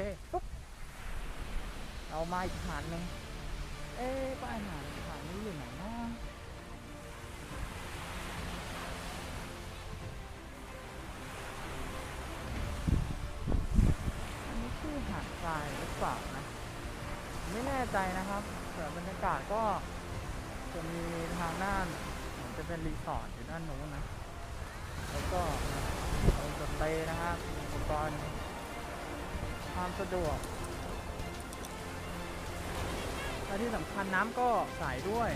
เคปุ๊บเรามาอีกหาดหนึ่งเอ๊ะป้ายหาดหาดนี้อยู่ไหนนะอันนี้ชื่อหาดทรายหรือเปล่านะ ไม่แน่ใจนะครับแต่บรรยากาศก็จะมีทางด้านจะเป็นรีสอร์ทอยู่ด้านนู้นนะ แล้วก็เป็นสเตย์นะครับมีอุปกรณ์ ความสะดวกและที่สำคัญน้ำก็ใสด้วย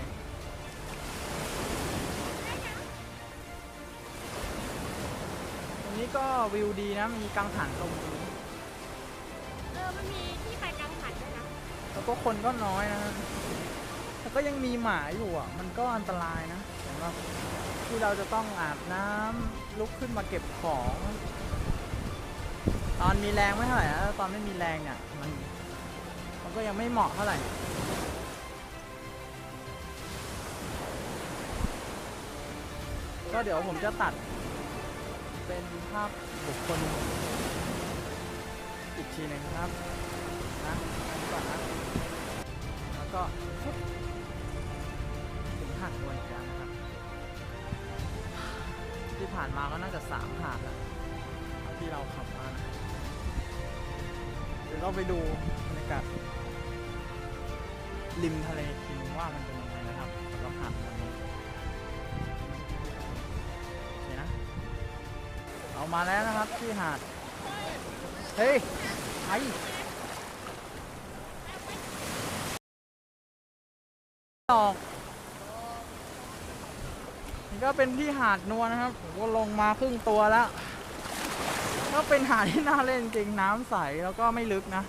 ตรงนี้ก็วิวดีนะ มีกังหันลมตรงนี้เออ มันมีที่ไปกังหันด้วยนะ แล้วก็คนก็น้อยนะฮะแต่ก็ยังมีหมาอยู่อะ มันก็อันตรายนะสำหรับที่เราจะต้องอาบน้ำลุกขึ้นมาเก็บของ ตอนมีแรงไม่เท่าไหร่นะตอนไม่มีแรงเนี่ยมันมันก็ยังไม่เหมาะเท่าไหร่ก็เดี๋ยวผมจะตัด เป็นภาพบุคคลอีกทีหนึ่งครับนะอันนี้ก่อนนะแล้วก็ทุบถึงหาดนวลจันทร์นะครับ ที่ผ่านมาก็น่าจะสามหาดแล้ว เราขับมานะเดี๋ยวเราไปดูบรรยากาศริมทะเลกทีนึงว่ามันเป็นยังไงนะครับสำหรับหาดนวลนี้โอเคนะเรามาแล้วนะครับที่หาด เฮ้ยไอออกนี่ก็เป็นที่หาดนวลนะครับผมก็ลงมาครึ่งตัวแล้ว ก็เป็นหาดที่น่าเล่นจริงน้ำใสแล้วก็ไม่ลึกนะ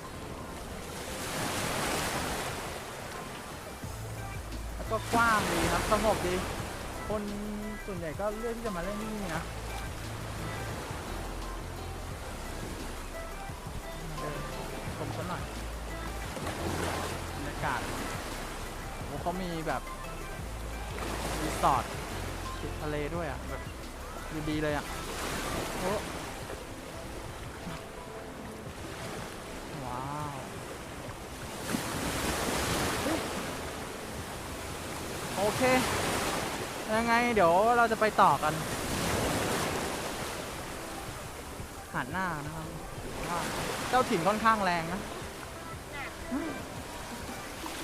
แล้วก็กว้างดีครับสงบดี คนส่วนใหญ่ก็เลือกที่จะมาเล่นที่นี่นะชมกันหน่อยบรรยากาศโอ้เขามีแบบรีสอร์ทติดทะเลด้วยอะแบบดูดีเลยอะโอ้ว้าวเฮ้ยโอ เค ยังไงเดี๋ยวเราจะไปต่อกันหาดหน้านะครับว่าเจ้าถิ่นค่อนข้างแรงนะ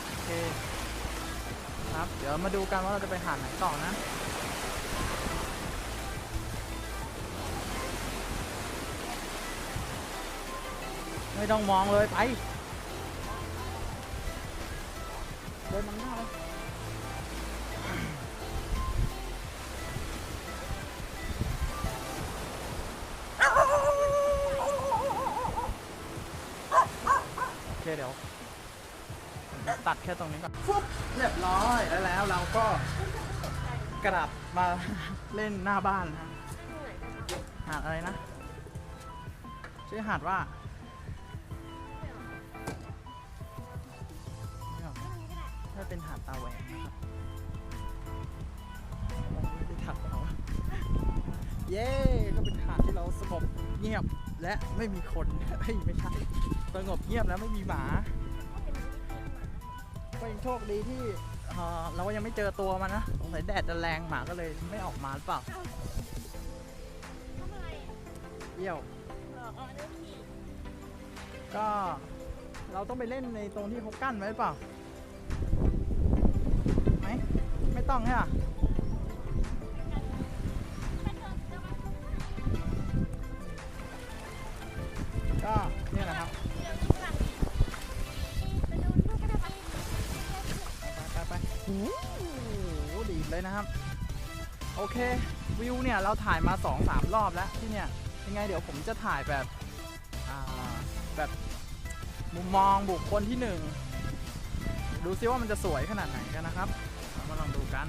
โอเคครับ เดี๋ยวมาดูกันว่าเราจะไปหาดไหนต่อนะไม่ต้องมองเลยไป เดินนหน้าเลย เคเดี๋ยวตัดแค่ตรงนี้ก่อนฟุ๊บเรียบร้อยแล้วแล้วเราก็กลับมาเล่นหน้าบ้านนะหาดอะไรนะ ชื่อหาดว่าถ้าเป็นหาดตาแหวนนะครับไม่ได้ถักเอาเย้ ก็เป็นหาดที่เราสงบเงียบและไม่มีคนไม่ใช่ สงบเงียบแล้วไม่มีหมาก็ยังโชคดีที่เอ่อเราก็ยังไม่เจอตัวมันนะสงสัยแดดจะแรงหมาก็เลยไม่ออกมาหรือเปล่าทำอะไรเยี่ยวหรออ๋อเรื่องขี่ก็เราต้องไปเล่นในตรงที่เขากั้นไว้หรือเปล่าไหมไม่ต้องใช่ปะ ดีเลยนะครับ โอเค วิวเนี่ยเราถ่ายมา2อสามรอบแล้วที่เนี่ยยังไงเดี๋ยวผมจะถ่ายแบบแบบมุมมองบุคคลที่หนึ่งดูซิว่ามันจะสวยขนาดไหนกันนะครับ มาลองดูกัน